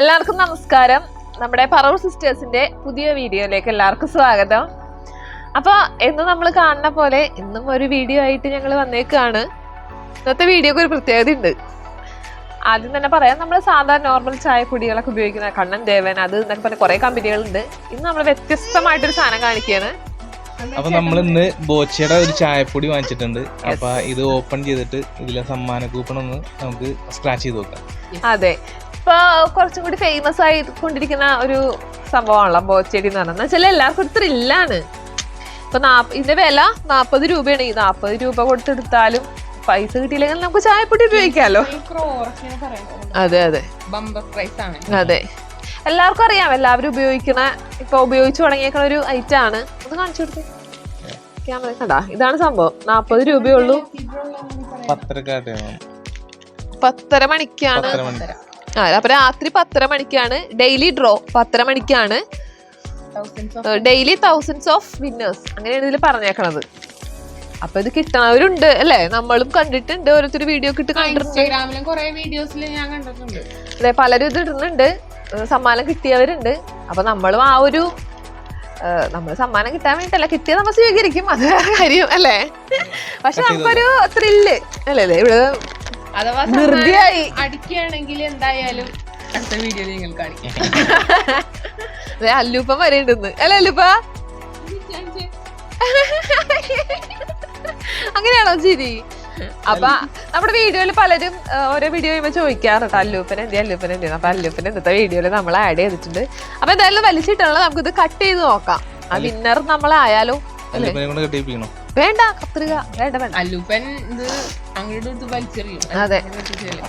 എല്ലാവർക്കും നമസ്കാരം. നമ്മുടെ പറവൂർ സിസ്റ്റേഴ്സിന്റെ പുതിയ വീഡിയോയിലേക്ക് എല്ലാവർക്കും സ്വാഗതം. അപ്പൊ ഇന്ന് നമ്മൾ കാണുന്ന പോലെ ഇന്നും ഒരു വീഡിയോ ആയിട്ട് ഞങ്ങൾ വന്നേക്കാണ്. ഇന്നത്തെ വീഡിയോക്ക് ഒരു പ്രത്യേകത ഉണ്ട്. ആദ്യം തന്നെ പറയാം നമ്മൾ സാധാരണ നോർമൽ ചായ പൊടികളൊക്കെ ഉപയോഗിക്കുന്ന കണ്ണൻ ദേവൻ അത് എന്നൊക്കെ പറഞ്ഞ കുറെ കമ്പനികളുണ്ട്. ഇന്ന് നമ്മൾ വ്യത്യസ്തമായിട്ടൊരു സാധനം കാണിക്കുകയാണ്. അപ്പൊ നമ്മൾ ഇന്ന് ബോച്ചയുടെ ഒരു ചായപ്പൊടി വാങ്ങിച്ചിട്ടുണ്ട്. അപ്പൊ ഇത് ഓപ്പൺ ചെയ്തിട്ട് ഇതിലെ സമ്മാന കൂപ്പൺ ഒന്ന് നമുക്ക് സ്ക്രാച്ച് ചെയ്ത് നോക്കാം. അതെ. ഇപ്പൊ കുറച്ചും കൂടി ഫേമസ് ആയി കൊണ്ടിരിക്കുന്ന ഒരു സംഭവമാണല്ലോ ബോച്ചെടി എന്ന് പറഞ്ഞാൽ വെച്ചാൽ എല്ലാവർക്കും ഒരു ത്രില്ലാണ് ഇപ്പൊ നാപ്പ ഇതിന്റെ വില നാപ്പത് രൂപയാണ്. ഈ നാപ്പത് രൂപ കൊടുത്തെടുത്താലും പൈസ കിട്ടിയില്ലെങ്കിൽ നമുക്ക് ചായപ്പൊടി ഉപയോഗിക്കാമല്ലോ അതെ അതെ. ബമ്പർ പ്രൈസ് ആണ്. അതെ. എല്ലാവർക്കും അറിയാം എല്ലാവരും ഉപയോഗിക്കുന്ന ഇപ്പൊ ഉപയോഗിച്ചു തുടങ്ങിയേക്കണ ഒരു ഐറ്റം ആണ്. ഒന്ന് കാണിച്ചു കൊടുത്തേ ക്യാമറ കണ്ടാ? ഇതാണ് സംഭവം. നാപ്പത് രൂപയുള്ളൂ. പത്തര മണിക്കാണ്. ആ അപ്പൊ രാത്രി പത്തര മണിക്കാണ്. ഡെയിലി ഡ്രോ പത്തര മണിക്കാണ്. ഡെയിലി തൗസൻഡ്സ് ഓഫ് വിന്നേഴ്സ് അങ്ങനെയാണ് ഇതിൽ പറഞ്ഞേക്കണത്. അപ്പൊ ഇത് കിട്ടണവരുണ്ട് അല്ലെ? നമ്മളും കണ്ടിട്ടുണ്ട്. ഓരോരുത്തർ വീഡിയോ കിട്ടി കണ്ടിട്ടുണ്ട്. അതെ പലരും ഇത് ഇടുന്നുണ്ട്. സമ്മാനം കിട്ടിയവരുണ്ട്. അപ്പൊ നമ്മളും ആ ഒരു നമ്മൾ സമ്മാനം കിട്ടാൻ വേണ്ടിട്ടല്ല കിട്ടിയത് നമ്മൾ സ്വീകരിക്കും. അത് കാര്യം അല്ലേ? പക്ഷെ നമുക്കൊരു ത്രില്ല് അല്ലേ അല്ലേ? ഇവിടെ അഥവാ അടിക്കുകയാണെങ്കിൽ എന്തായാലും അടുത്ത വീഡിയോയിൽ നിങ്ങൾ കാണിക്കാം. അതെ അല്ലൂപ്പ വരേണ്ടെന്ന് അല്ലേ അല്ലൂപ്പ? അങ്ങനെയാണോ ചിരി? അപ്പൊ നമ്മുടെ വീഡിയോയിൽ പലരും ഓരോ വീഡിയോ ചെയ്യുമ്പോൾ ചോദിക്കാറുണ്ട് അല്ലൂപ്പൻ എന്തി അല്ലൂപ്പൻ എന്തി അപ്പൊ അല്ലൂപ്പൻ ഇന്നത്തെ വീഡിയോയിൽ നമ്മൾ ആഡ് ചെയ്തിട്ടുണ്ട്. അപ്പൊ എന്തായാലും വലിച്ചിട്ടുള്ള നമുക്ക് ഇത് കട്ട് ചെയ്ത് നോക്കാം. ആ വിന്നർ നമ്മളായാലും വേണ്ട കത്രിക വേണ്ട വേണ്ട. അല്ലൂപ്പൻ ഇത് അങ്ങോട്ട് വലിച്ചെറിയും. അതെ.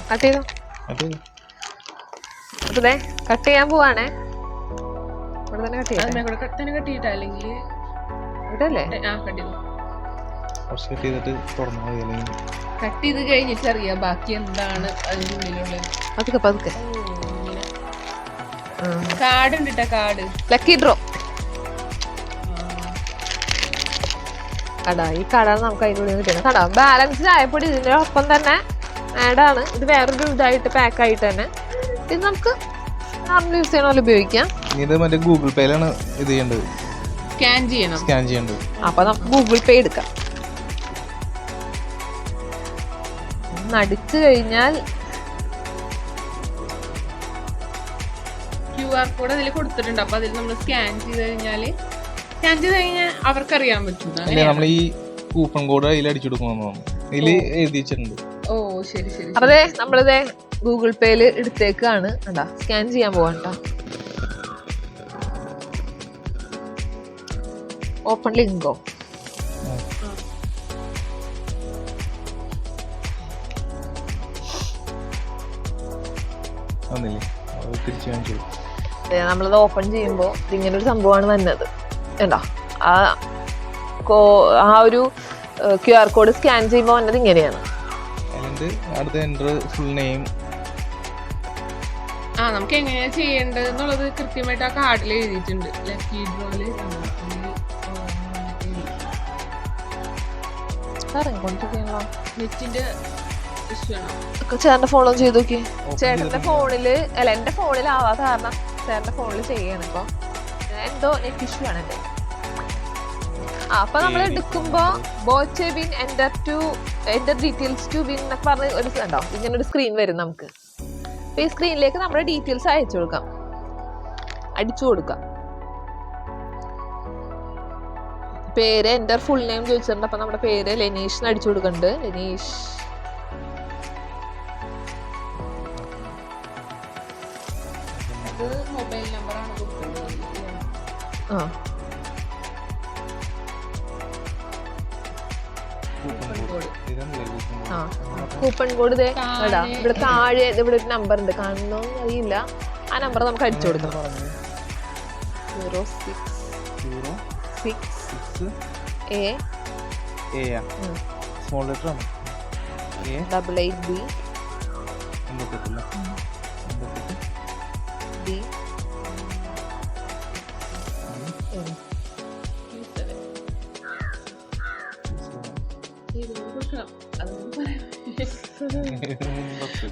കട്ട് ചെയ്തോ? അതെ കട്ട് ചെയ്യാൻ പോവാണേ. ഇവിടെ തന്നെ കട്ട് ചെയ്യാം കട്ട് അല്ലെങ്കിൽ ഇവിടെ അല്ലേ ആ കട്ടി കുറച്ച് കട്ട് ചെയ്തിട്ട് തുറന്നാൽ മതി അല്ലെങ്കിൽ കട്ട് ചെയ്ത് കഴിഞ്ഞിട്ട് അറിയാം ബാക്കി എന്താണ് അതിന്റെ ഉള്ളിലുള്ളത്. പതുക്കെ പതുക്കെ. കാർഡ് ഉണ്ട് കേട്ടോ കാർഡ് ലക്കി ഡ്രോ കടാ ഈ കട നമുക്ക് അതിനുള്ളിൽ കിട്ടണം കട ബാലൻസ് ചായപ്പൊടി ഇതിന്റെ ഒപ്പം തന്നെ ആഡ് ആണ്. ഇത് വേറൊരു ഇതായിട്ട് പാക്ക് ആയിട്ട് തന്നെ. ഇത് നമുക്ക് നോർമൽ യൂസ് ചെയ്യണ പോലെ ഉപയോഗിക്കാം. ഇത് മറ്റേ ഗൂഗിൾ പേയിലാണ് ഇത് ചെയ്യേണ്ടത്. സ്കാൻ ചെയ്യണം. സ്കാൻ ചെയ്യേണ്ടത്. അപ്പൊ നമുക്ക് ഗൂഗിൾ പേ എടുക്കാം. ഒന്ന് അടിച്ചു കഴിഞ്ഞാൽ ക്യു ആർ കോഡ് അതിൽ കൊടുത്തിട്ടുണ്ട്. അപ്പൊ അതിൽ നമ്മൾ സ്കാൻ ചെയ്ത് കഴിഞ്ഞാൽ സ്കാൻ ചെയ്ത് കഴിഞ്ഞാൽ അവർക്കറിയാൻ പറ്റും. അല്ലേ നമ്മൾ ഈ കൂപ്പൺ കോഡ് അതിൽ അടിച്ചെടുക്കണം കൊടുക്കണമെന്ന് ഇതിൽ എഴുതി വെച്ചിട്ടുണ്ട് ഓ ശരി ശരി അപ്പൊ ദേ നമ്മളിതേ ഗൂഗിൾ പേയിൽ എടുത്തേക്കാണ്. കണ്ടാ സ്കാൻ ചെയ്യാൻ പോകണ്ട ഓപ്പൺ ലിങ്കോ വന്നില്ലേ? തിരിച്ചു കാണിച്ചു നമ്മളത് ഓപ്പൺ ചെയ്യുമ്പോൾ ഇങ്ങനെ ഒരു സംഭവമാണ് വന്നത്. കണ്ടോ? ആ കോ ആ ഒരു ക്യു ആർ കോഡ് സ്കാൻ ചെയ്യുമ്പോൾ വന്നത് ഇങ്ങനെയാണ്. അടുത്ത എന്റർ ഫുൾ നെയിം ആ നമുക്ക് എങ്ങനെയാ ചെയ്യേണ്ടത് എന്നുള്ളത് കൃത്യമായിട്ട് ആ കാർഡിൽ എഴുതിയിട്ടുണ്ട്. ലക്കി ഡ്രോയിൽ ഇറങ്ങിക്കൊണ്ടിരിക്കണല്ലോ നെറ്റിന്റെ ചേട്ടന്റെ ഫോണിൽ ചെയ്ത് നോക്കി. ചേട്ടന്റെ ഫോണിൽ അല്ല എന്റെ ഫോണിൽ ആവാത്ത കാരണം ചേട്ടന്റെ ഫോണിൽ ചെയ്യാണ് ഇപ്പൊ. എന്തോ നെറ്റ് ഇഷ്യൂ ആണ് എന്റെ ആ അപ്പൊ നമ്മൾ എടുക്കുമ്പോ Boche bin enter to enter details to bin എന്നൊക്കെ പറഞ്ഞ് ഒരു ഉണ്ടോ ഇങ്ങനെ ഒരു സ്ക്രീൻ വരും നമുക്ക്. അപ്പൊ ഈ സ്ക്രീനിലേക്ക് നമ്മുടെ ഡീറ്റെയിൽസ് അയച്ചു കൊടുക്കാം. അടിച്ചു കൊടുക്കാം. പേര് എന്റെ ഫുൾ നെയിം ചോദിച്ചിട്ടുണ്ട്. അപ്പൊ നമ്മുടെ പേര് ലെനീഷിന് എന്ന് അടിച്ചു കൊടുക്കുന്നുണ്ട്. ലെനീഷ് ആ. കൂപ്പൺ കോഡ് ആ കൂപ്പൺ ഇടാ ഇവിടെ താഴെ ഇവിടെ ഒരു നമ്പർ ഉണ്ട്. കാണുന്നോ അറിയില്ല. ആ നമ്പർ നമുക്ക് അടിച്ചു കൊടുക്കാം. Zero six zero six six A A small letter ആണ്. ഡബിൾ എയ്റ്റ് ബി എൺപത്തെട്ടില്ല എൺപത്തെട്ട് ബി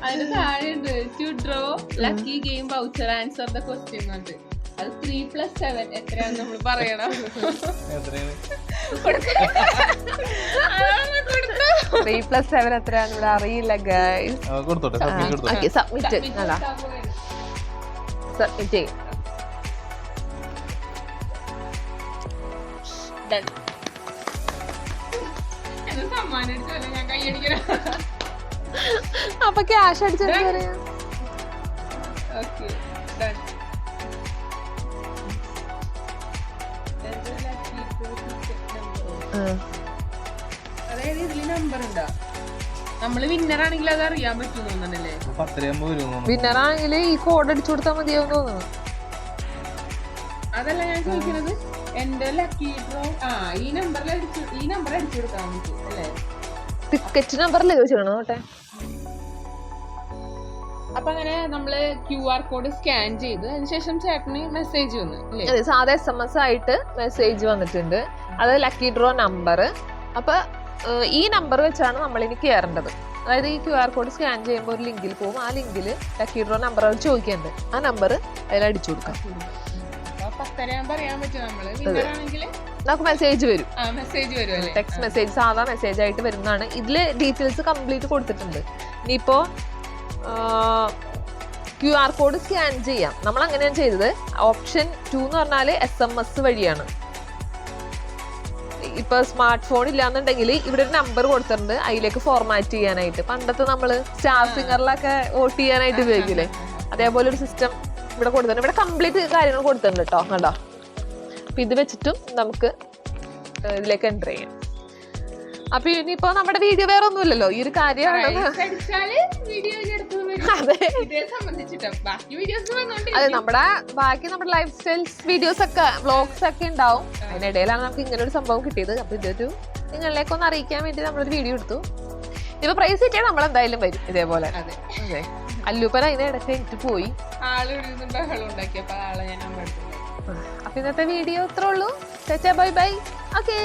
അതിന് താഴെയുണ്ട്. To draw lucky game voucher answer the question ഉണ്ട്. അത് ത്രീ പ്ലസ് സെവൻ എത്രയാന്ന് നമ്മൾ പറയണം. ത്രീ പ്ലസ് സെവൻ എത്രയാന്ന് ഇവിടെ അറിയില്ല ഗൈസ് സബ്മിറ്റ്. സബ്മിറ്റ് ചെയ്യും. അപ്പൊ ക്യാഷ് അടിച്ചു പറയാ? ഓക്കെ ഡൺ അതായത് ഇതിൽ നമ്പർ ഉണ്ടോ? നമ്മൾ വിന്നർ ആണെങ്കിൽ അത് അറിയാൻ പറ്റും. വിന്നർ ആണെങ്കിൽ ഈ കോഡ് അടിച്ചു കൊടുത്താൽ മതിയാവും തോന്നുന്നു. അതല്ല ഞാൻ ചോദിക്കുന്നത് എന്റെ ലക്കി ഡ്രോ ആ ഈ നമ്പറിൽ അടിച്ചു ഈ നമ്പർ അടിച്ചു കൊടുക്കാൻ നമുക്ക് അല്ലേ? ടിക്കറ്റ് നമ്പറിൽ ചോദിച്ചാണോ നോട്ടെ അപ്പൊ അങ്ങനെ നമ്മൾ ക്യു ആർ കോഡ് സ്കാൻ ചെയ്ത് അതിനുശേഷം ചേട്ടന് മെസ്സേജ് വന്നു അതെ സാധാ എസ് എം എസ് ആയിട്ട് മെസ്സേജ് വന്നിട്ടുണ്ട്. അത് ലക്കി ഡ്രോ നമ്പർ അപ്പൊ ഈ നമ്പർ വെച്ചാണ് നമ്മൾ ഇനി കയറേണ്ടത് അതായത് ഈ ക്യു ആർ കോഡ് സ്കാൻ ചെയ്യുമ്പോൾ ഒരു ലിങ്കിൽ പോകും. ആ ലിങ്കിൽ ലക്കി ഡ്രോ നമ്പർ അവർ ചോദിക്കേണ്ടത്. ആ നമ്പർ അതിൽ അടിച്ചു കൊടുക്കാം അപ്പൊ പറയാൻ പറ്റും നമ്മൾ. വിന്നറാണെങ്കിൽ നമുക്ക് മെസ്സേജ് വരും. മെസ്സേജ് വരും ടെക്സ്റ്റ് മെസ്സേജ് സാധാ മെസ്സേജ് ആയിട്ട് വരുന്നതാണ്. ഇതിൽ ഡീറ്റെയിൽസ് കംപ്ലീറ്റ് കൊടുത്തിട്ടുണ്ട്. ഇനിയിപ്പോ ക്യു ആർ കോഡ് സ്കാൻ ചെയ്യാം. നമ്മൾ അങ്ങനെയാണ് ചെയ്തത്. ഓപ്ഷൻ ടു എന്ന് പറഞ്ഞാൽ എസ് എം എസ് വഴിയാണ്. ഇപ്പൊ സ്മാർട്ട് ഫോൺ ഇല്ലാന്നുണ്ടെങ്കിൽ ഇവിടെ ഒരു നമ്പർ കൊടുത്തിട്ടുണ്ട്. അതിലേക്ക് ഫോർമാറ്റ് ചെയ്യാനായിട്ട്. പണ്ടത്തെ നമ്മൾ സ്റ്റാർ സിംഗറിലൊക്കെ വോട്ട് ചെയ്യാനായിട്ട് ഉപയോഗിക്കില്ലേ? അതേപോലെ ഒരു സിസ്റ്റം ഇവിടെ കൊടുത്തിട്ടുണ്ട് ഇവിടെ കംപ്ലീറ്റ് കാര്യങ്ങൾ കൊടുത്തിട്ടുണ്ട് കേട്ടോ കണ്ടോ? അപ്പൊ ഇത് വെച്ചിട്ടും നമുക്ക് ഇതിലേക്ക് എന്റർ ചെയ്യാം. അപ്പൊ ഇനിയിപ്പോ നമ്മുടെ വീഡിയോ വേറെ ഒന്നുമില്ലല്ലോ? ഈ ഒരു കാര്യമാണ് അതെ. നമ്മുടെ ബാക്കി നമ്മുടെ ലൈഫ് സ്റ്റൈൽസ് വീഡിയോസ് ഒക്കെ വ്ളോഗ്സ് ഒക്കെ ഉണ്ടാവും. അതിനിടയിലാണ് നമുക്ക് ഇങ്ങനെ ഒരു സംഭവം കിട്ടിയത്. അപ്പൊ ഇതൊരു നിങ്ങളിലേക്ക് ഒന്ന് അറിയിക്കാൻ വേണ്ടി നമ്മളൊരു വീഡിയോ എടുത്തു. ഇപ്പൊ പ്രൈസ് കിട്ടിയാൽ നമ്മൾ എന്തായാലും വരും ഇതേപോലെ. അല്ലൂപ്പൻ അതിനെ ഇടയ്ക്ക് എനിക്ക് പോയി. അപ്പൊ ഇന്നത്തെ വീഡിയോ ഇത്രേ ഉള്ളൂ. Bye bye okay